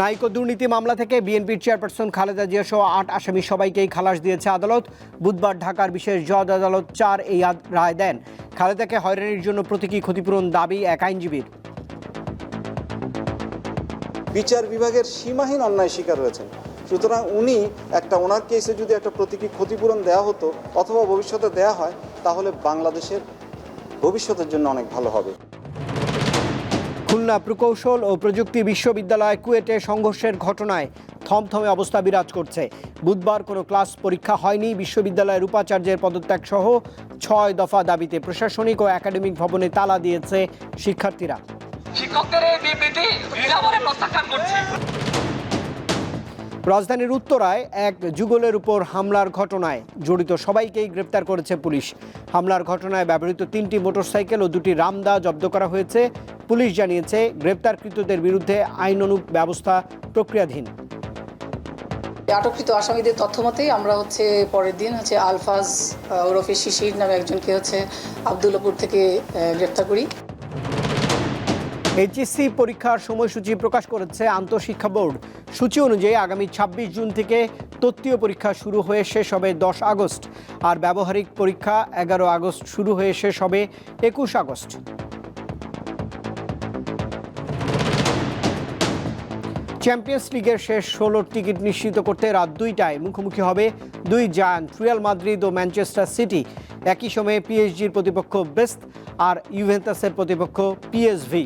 নাইক দুর্নীতি মামলা থেকে বিএনপির চেয়ারপারসন খালেদা জিয়া সহ আট আসামি সবাইকেই খালাস দিয়েছে আদালত। বুধবার ঢাকার বিশেষ জজ আদালত চার এই রায় দেন। খালেদাকে হয়রানির জন্য প্রতীকী ক্ষতিপূরণ দাবি এক আইনজীবীর। বিচার বিভাগের সীমাহীন অন্যায় শিকার হয়েছেন সুতরাং উনি একটা ওনার কেসে যদি একটা প্রতীকী ক্ষতিপূরণ দেওয়া হতো অথবা ভবিষ্যতে দেয়া হয়, তাহলে বাংলাদেশের ভবিষ্যতের জন্য অনেক ভালো হবে। খুলনা প্রকৌশল ও প্রযুক্তি বিশ্ববিদ্যালয় কুয়েটে সংঘর্ষের ঘটনায় থমথমে অবস্থা বিরাজ করছে। বুধবার কোনো ক্লাস পরীক্ষা হয়নি। বিশ্ববিদ্যালয়ের উপাচার্যের পদত্যাগ সহ ছয় দফা দাবিতে প্রশাসনিক ও একাডেমিক ভবনে তালা দিয়েছে শিক্ষার্থীরা। শিক্ষকদের এই বিবৃতি প্রত্যাখ্যান রাজধানীর উত্তরায় এক যুগলের উপর হামলার ঘটনায় জড়িত সবাইকেই গ্রেপ্তার করেছে পুলিশ। হামলার ঘটনায় ব্যবহৃত তিনটি মোটরসাইকেল ও দুটি রামদা জব্দ করা হয়েছে। পুলিশ জানিয়েছে, গ্রেপ্তারকৃতদের বিরুদ্ধে আইন আইনানুগ ব্যবস্থা প্রক্রিয়াধীন। আটককৃত আসামিদের তথ্য মতেই আমরা হচ্ছে পরের দিন হচ্ছে আলফাজ ওরফে শিশির নামে একজনকে হচ্ছে আবদুল্লাপুর থেকে গ্রেপ্তার করি। এইচএসসি পরীক্ষার সময়সূচি প্রকাশ করেছে আন্তঃশিক্ষা বোর্ড। সূচি অনুযায়ী আগামী ছাব্বিশ জুন থেকে তত্ত্বীয় পরীক্ষা শুরু হয়ে শেষ হবে দশ আগস্ট। আর ব্যবহারিক পরীক্ষা এগারো আগস্ট শুরু হয়ে শেষ হবে একুশ আগস্ট। চ্যাম্পিয়ন্স লিগের শেষ ষোলোর টিকিট নিশ্চিত করতে রাত দুইটায় মুখোমুখি হবে দুই জায়ান্ট, রিয়াল মাদ্রিদ ও ম্যানচেস্টার সিটি। একই সময়ে পিএসজির প্রতিপক্ষ বেস্ট আর ইউভেন্টাসের প্রতিপক্ষ পিএসভি।